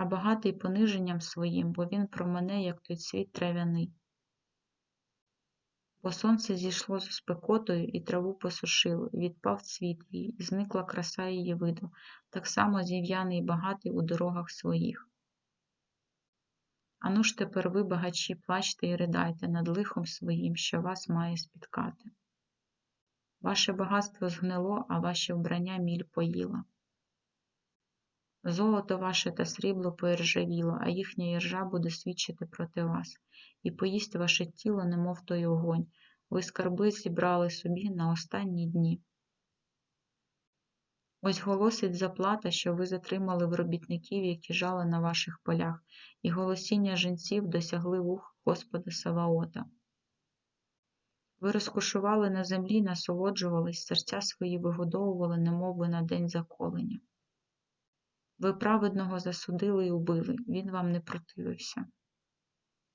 а багатий пониженням своїм, бо він промене, як той цвіт трав'яний. Бо сонце зійшло з спекотою, і траву посушило, відпав цвіт її, і зникла краса її виду, так само зів'яний багатий у дорогах своїх. Ану ж тепер ви, багачі, плачте і ридайте над лихом своїм, що вас має спіткати. Ваше багатство згнило, а ваше вбрання міль поїла. Золото ваше та срібло поіржавіло, а їхня іржа буде свідчити проти вас, і поїсть ваше тіло, немов той огонь. Ви скарби зібрали собі на останні дні. Ось голосить заплата, що ви затримали в робітників, які жали на ваших полях, і голосіння жінців досягли вух Господа Саваота. Ви розкошували на землі, насолоджувались, серця свої вигодовували, немов би на день заколення. Ви праведного засудили і убили, він вам не противився.